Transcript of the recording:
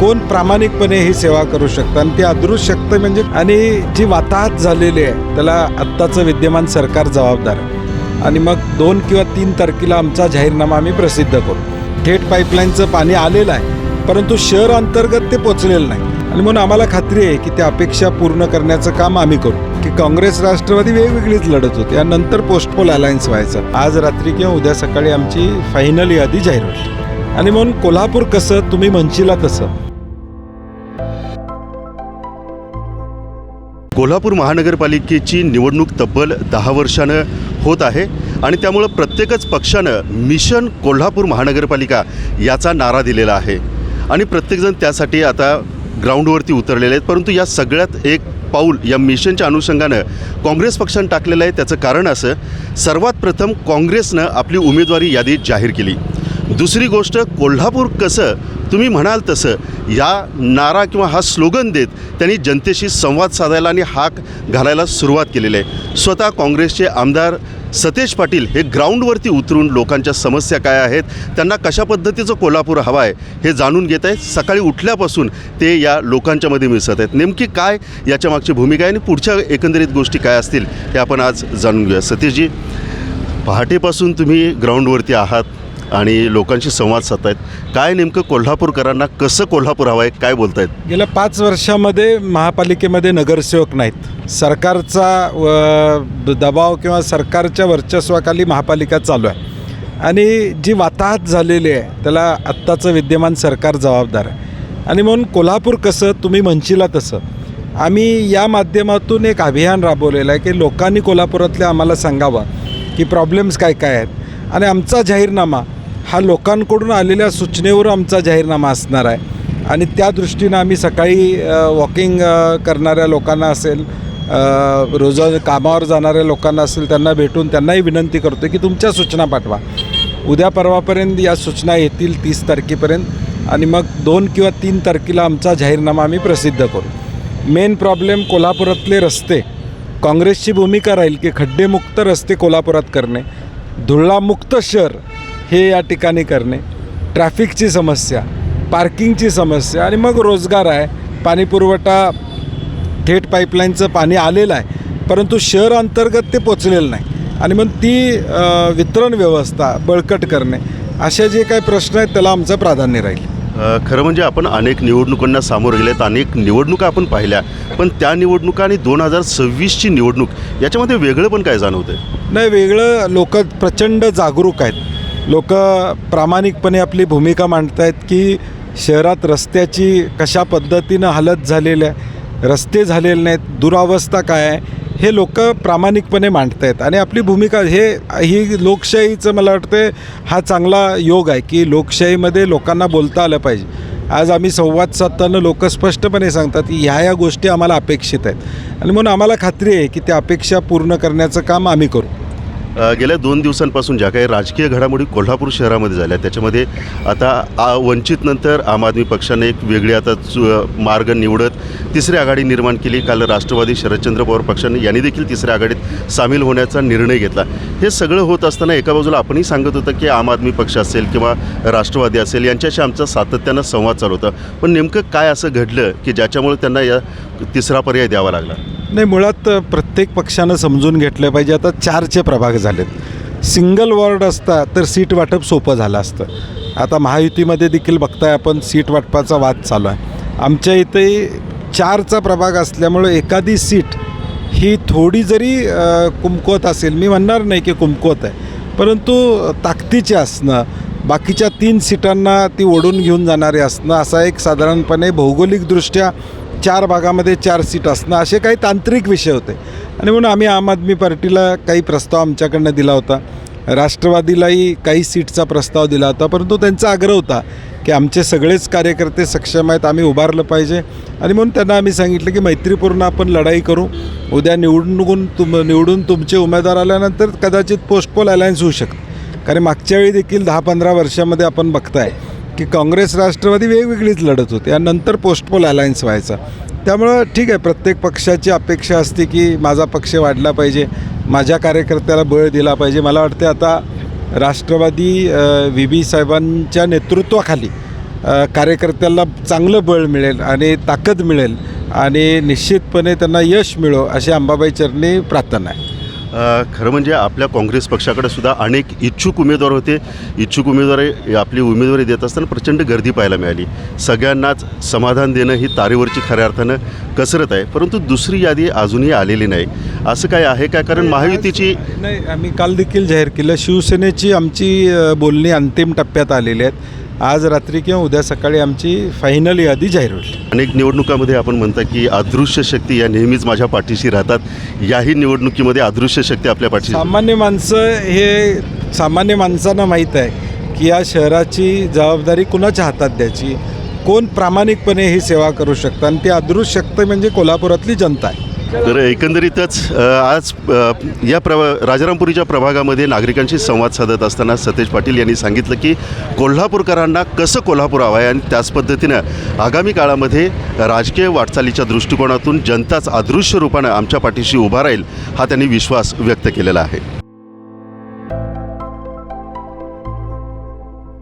कोण प्रामाणिकपणे ही सेवा करू शकतं? आणि ती अदृश्य शक्ती म्हणजे आणि जी वाताहत झालेली आहे त्याला आत्ताचं विद्यमान सरकार जबाबदार आणि मग दोन किंवा तीन तारखेला आमचा जाहीरनामा आम्ही प्रसिद्ध करू. थेट पाईपलाईनचं पाणी आलेलं आहे परंतु शहर अंतर्गत ते पोचलेलं नाही. आणि म्हणून आम्हाला खात्री आहे की त्या अपेक्षा पूर्ण करण्याचं काम आम्ही करू. की काँग्रेस राष्ट्रवादी वेगवेगळीच लढत होती आणि नंतर पोस्टपोल अलायन्स व्हायचं. आज रात्री किंवा उद्या सकाळी आमची फायनल यादी जाहीर होईल. आणि म्हणून कोल्हापूर कसं तुम्ही म्हणशीला तसं कोल्हापूर महानगरपालिकेची निवडणूक तब्बल दहा वर्षानं होत आहे आणि त्यामुळं प्रत्येकच पक्षानं मिशन कोल्हापूर महानगरपालिका याचा नारा दिलेला आहे. आणि प्रत्येकजण त्यासाठी आता ग्राउंडवरती उतरलेले आहेत परंतु या सगळ्यात एक पाऊल या मिशनच्या अनुषंगानं काँग्रेस पक्षानं टाकलेलं आहे. त्याचं कारण असं सर्वात प्रथम काँग्रेसनं आपली उमेदवारी यादी जाहीर केली. दुसरी गोष्ट कोल्हापूर कसं तुम्ही म्हणाल तसं या नारा किंवा हा स्लोगन देत त्यांनी जनतेशी संवाद साधायला आणि हाक घालायला सुरुवात केलेली आहे. स्वतः काँग्रेसचे आमदार सतेज पाटील हे ग्राउंडवरती उतरून लोकांच्या समस्या काय आहेत त्यांना कशा पद्धतीचं कोल्हापूर हवं आहे हे जाणून घेत आहेत. सकाळी उठल्यापासून ते या लोकांच्यामध्ये मिसळत आहेत. नेमकी काय याच्या मागची भूमिका आहे आणि पुढच्या एकंदरीत गोष्टी काय असतील हे आपण आज जाणून घेऊया. सतीशजी पहाटेपासून तुम्ही ग्राउंडवरती आहात. आणि लोकांशी संवाद साधतायत. काय नेमकं कोल्हापूरकरांना कसं कोल्हापूर हवं आहे काय बोलतायत? गेल्या पाच वर्षामध्ये महापालिकेमध्ये नगरसेवक नाहीत. सरकारचा व दबाव किंवा सरकारच्या वर्चस्वाखाली महापालिका चालू आहे. आणि जी वाताहत झालेली आहे त्याला आत्ताचं विद्यमान सरकार जबाबदार आहे. आणि म्हणून कोल्हापूर कसं तुम्ही म्हणशीला तसं. आम्ही या माध्यमातून एक अभियान राबवलेलं आहे की लोकांनी कोल्हापुरातले आम्हाला सांगावं की प्रॉब्लेम्स काय काय आहेत. आणि आमचा जाहीरनामा हा लोकांकडून आलेल्या सूचनेवर आमचा जाहीरनामा असणार आहे. आणि त्या दृष्टीनं आम्ही सकाळी वॉकिंग करणाऱ्या लोकांना असेल रोज रोजा कामावर जाणाऱ्या लोकांना असेल त्यांना भेटून त्यांनाही विनंती करतो की तुमच्या सूचना पाठवा. उद्या परवापर्यंत या सूचना येतील तीस तारखेपर्यंत आणि मग दोन किंवा तीन तारखेला आमचा जाहीरनामा आम्ही प्रसिद्ध करू. मेन प्रॉब्लेम कोल्हापुरातले रस्ते. काँग्रेसची भूमिका राहील की खड्डेमुक्त रस्ते कोल्हापुरात करणे. धुळामुक्त शहर. हे या ठिकाणी करणे. ट्रॅफिकची समस्या पार्किंगची समस्या आणि मग रोजगार आहे. पाणीपुरवठा थेट पाईपलाईनचं पाणी आलेलं आहे. परंतु शहर अंतर्गत ते पोचलेलं नाही. आणि मग ती वितरण व्यवस्था बळकट करणे असे जे काही प्रश्न आहेत त्याला आमचं प्राधान्य राहील. खरं म्हणजे आपण अनेक निवडणुकांना सामोरं गेलेत. अनेक निवडणुका आपण पाहिल्या. पण त्या निवडणुका आणि दोन हजार सव्वीसची निवडणूक याच्यामध्ये वेगळं पण काय जाणवतं नाही वेगळं लोक प्रचंड जागरूक आहेत. लोक प्रामाणिकपणे आपली भूमिका मांडत आहेत की शहरात रस्त्याची कशा पद्धतीनं हालत झालेली आहे रस्ते झालेले नाहीत दुरावस्था काय आहे हे लोक प्रामाणिकपणे मांडत आहेत आणि आपली भूमिका हे ही लोकशाहीचं मला वाटतं हा चांगला योग आहे की लोकशाहीमध्ये लोकांना बोलता आलं पाहिजे. आज आम्ही संवाद साधताना लोक स्पष्टपणे सांगतात की ह्या ह्या गोष्टी आम्हाला अपेक्षित आहेत. आणि म्हणून आम्हाला खात्री आहे की त्या अपेक्षा पूर्ण करण्याचं काम आम्ही करू. गेल्या दोन दिवसांपासून ज्या काही राजकीय घडामोडी कोल्हापूर शहरामध्ये झाल्या त्याच्यामध्ये आता वंचितनंतर आम आदमी पक्षाने एक वेगळी आता चु मार्ग निवडत तिसरी आघाडी निर्माण केली. काल राष्ट्रवादी शरदचंद्र पवार पक्षाने यांनी देखील तिसऱ्या आघाडीत सामील होण्याचा निर्णय घेतला. हे सगळं होत असताना एका बाजूला आपणही सांगत होतं की आम आदमी पक्ष असेल किंवा राष्ट्रवादी असेल यांच्याशी आमचा सातत्यानं संवाद चालू होता. पण नेमकं काय असं घडलं की ज्याच्यामुळे त्यांना या तिसरा पर्याय द्यावा लागला. नाही मुळात प्रत्येक पक्षानं समजून घेतलं पाहिजे. आता चारचे प्रभाग झालेत. सिंगल वॉर्ड असता तर सीट वाटप सोपं झालं असतं. आता महायुतीमध्ये देखील बघताय आपण सीट वाटपाचा वाद चालू आहे. आमच्या इथे चारचा प्रभाग असल्यामुळं एखादी सीट ही थोडी जरी कुमकवत कुमकुवत असेल मी म्हणणार नाही की कुमकुवत आहे परंतु ताकदीचे असणं बाकीच्या तीन सीटांना ती ओढून घेऊन जाणारे असणं असा एक साधारणपणे भौगोलिकदृष्ट्या चार भागामध्ये चार सीट असणं असे काही तांत्रिक विषय होते. आणि म्हणून आम्ही आम आदमी पार्टीला काही प्रस्ताव आमच्याकडनं दिला होता. राष्ट्रवादीलाही काही सीटचा प्रस्ताव दिला होता परंतु त्यांचा आग्रह होता की आमचे सगळेच कार्यकर्ते सक्षम आहेत आम्ही उभारलं पाहिजे. आणि म्हणून त्यांना आम्ही सांगितलं की मैत्रीपूर्ण आपण लढाई करू. उद्या निवडून तुम निवडून तुमचे उमेदवार आल्यानंतर कदाचित पोस्टपोल अलायन्स होऊ शकतं. कारण मागच्या वेळी देखील दहा पंधरा वर्षामध्ये आपण बघताय की काँग्रेस राष्ट्रवादी वेगवेगळीच लढत होती. आणि नंतर पोस्टपोल अलायन्स व्हायचा. त्यामुळं ठीक आहे प्रत्येक पक्षाची अपेक्षा असते की माझा पक्ष वाढला पाहिजे माझ्या कार्यकर्त्याला बळ दिला पाहिजे. मला वाटते आता राष्ट्रवादी व्ही. बी. साहेबांच्या नेतृत्वाखाली कार्यकर्त्याला चांगलं बळ मिळेल आणि ताकद मिळेल आणि निश्चितपणे त्यांना यश मिळो अशी अंबाबाई चरणी प्रार्थना आहे. खरं म्हणजे आपल्या काँग्रेस पक्षाकडे सुद्धा अनेक इच्छुक उमेदवार होते. इच्छुक उमेदवारी आपली उमेदवारी देत असताना प्रचंड गर्दी पाहायला मिळाली. सगळ्यांनाच समाधान देणं ही तारेवरची खऱ्या अर्थानं कसरत आहे. परंतु दुसरी यादी अजूनही आलेली नाही. असं काय आहे काय कारण महायुतीची नाही आम्ही काल देखील जाहीर केलं. शिवसेनेची आमची बोलणी अंतिम टप्प्यात आलेली आहेत आज रात्री किंवा उद्या सकाळी आमची फायनल यादी जाहीर होईल. अनेक निवडणुकामध्ये आपण म्हणता की अदृश्य शक्ती या नेहमीच माझ्या पाठीशी राहतात. याही निवडणुकीमध्ये अदृश्य शक्ती आपल्या पाठीशी सामान्य माणसं हे सामान्य माणसांना माहीत आहे की या शहराची जबाबदारी कुणाच्या हातात द्यायची? कोण प्रामाणिकपणे ही सेवा करू शकतं? आणि ती अदृश्य शक्ती म्हणजे कोल्हापुरातली जनता आहे. तर एकंदरीतच आज या प्रवा राजारामपुरीच्या प्रभागामध्ये नागरिकांशी संवाद साधत असताना सतेज पाटील यांनी सांगितलं की कोल्हापूरकरांना कसं कोल्हापूर हवं आहे आणि त्याच पद्धतीनं आगामी काळामध्ये राजकीय वाटचालीच्या दृष्टिकोनातून जनताच अदृश्य रूपानं आमच्या पाठीशी उभा राहील हा त्यांनी विश्वास व्यक्त केलेला आहे.